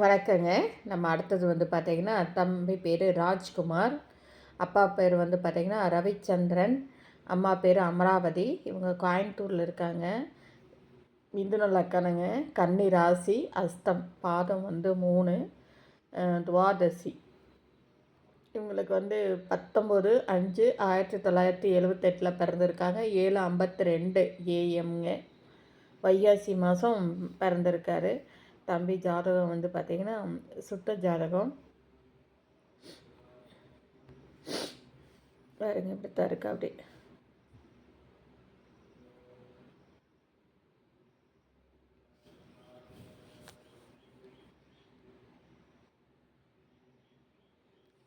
வணக்கங்க. நம்ம அடுத்தது வந்து பார்த்திங்கன்னா தம்பி பேர் ராஜ்குமார். அப்பா பேர் வந்து பார்த்திங்கன்னா ரவிச்சந்திரன். அம்மா பேர் அமராவதி. இவங்க கோயம்புத்தூரில் இருக்காங்க. மிதுன லக்கணங்க கன்னி ராசி அஸ்தம் பாதம் வந்து மூணு துவாதசி. இவங்களுக்கு வந்து பத்தொம்போது அஞ்சு ஆயிரத்தி தொள்ளாயிரத்தி எழுவத்தெட்டில் பிறந்திருக்காங்க. ஏழு ஐம்பத்தி ரெண்டு ஏஎம்ங்க வைகாசி மாதம் பிறந்திருக்காரு. தம்பி ஜாதகம் வந்து பார்த்திங்கன்னா சுத்த ஜாதகம். பாருங்க இப்படித்தான் இருக்கு அப்படி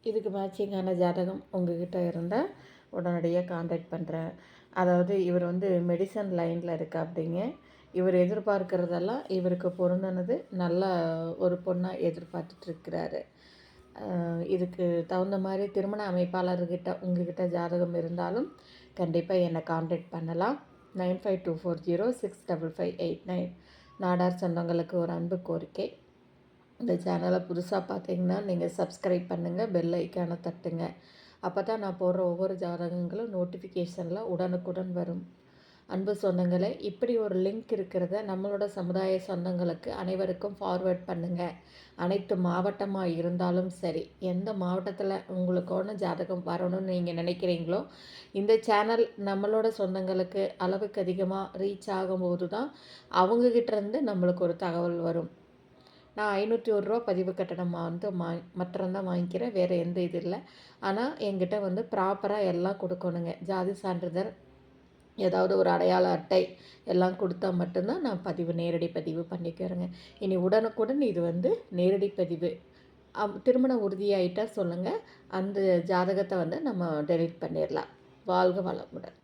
இதுக்கு மேட்சிங்கான ஜாதகம் உங்ககிட்ட இருந்தால் உடனடியாக காண்டாக்ட் பண்ணுறேன் அதாவது இவர் வந்து மெடிசன் லைனில் இருக்கா அப்படிங்க இவர் எதிர்பார்க்கிறதெல்லாம் இவருக்கு பொருந்தினது நல்ல ஒரு பொண்ணாக எதிர்பார்த்துட்ருக்கிறாரு. இதுக்கு தகுந்த மாதிரி திருமண அமைப்பாளர்கிட்ட உங்ககிட்ட ஜாதகம் இருந்தாலும் கண்டிப்பாக என்னை காண்டாக்ட் பண்ணலாம். Nine five two four zero six double five eight nine Nadar சொந்தங்களுக்கு ஒரு அன்பு கோரிக்கை. இந்த சேனலை புதுசாக பார்த்தீங்கன்னா நீங்கள் சப்ஸ்கிரைப் பண்ணுங்கள் பெல் ஐக்கானை தட்டுங்க. அப்போ தான் நான் போடுற ஒவ்வொரு ஜாதகங்களும் நோட்டிஃபிகேஷனில் உடனுக்குடன் வரும். அன்பு சொந்தங்களே இப்படி ஒரு லிங்க் இருக்கிறத நம்மளோட சமுதாய சொந்தங்களுக்கு அனைவருக்கும் ஃபார்வேர்ட் பண்ணுங்கள் அனைத்து மாவட்டமாக இருந்தாலும் சரி எந்த மாவட்டத்தில் உங்களுக்கான ஜாதகம் வரணும்னு நீங்கள் நினைக்கிறீங்களோ இந்த சேனல் நம்மளோட சொந்தங்களுக்கு அளவுக்கு அதிகமாக ரீச் ஆகும்போது தான் அவங்கக்கிட்டேருந்து நம்மளுக்கு ஒரு தகவல் வரும். நான் ஐநூற்றி ஒரு ரூபா பதிவு கட்டணம் வந்து மா மற்றந்தான் வாங்கிக்கிறேன். வேறு எந்த இது இல்லை. ஆனால் என்கிட்ட வந்து ப்ராப்பராக எல்லாம் கொடுக்கணுங்க. ஜாதி சான்றிதழ் ஏதாவது ஒரு அடையாள அட்டை எல்லாம் கொடுத்தா மட்டும்தான் நான் பதிவு நேரடி பதிவு பண்ணிக்கிறேங்க. இனி உடனுக்குடன் இது வந்து நேரடி பதிவு. திருமணம் உறுதியாயிட்டால் சொல்லுங்கள் அந்த ஜாதகத்தை வந்து நம்ம டெலிட் பண்ணிடலாம். வாழ்க வளமுடன்.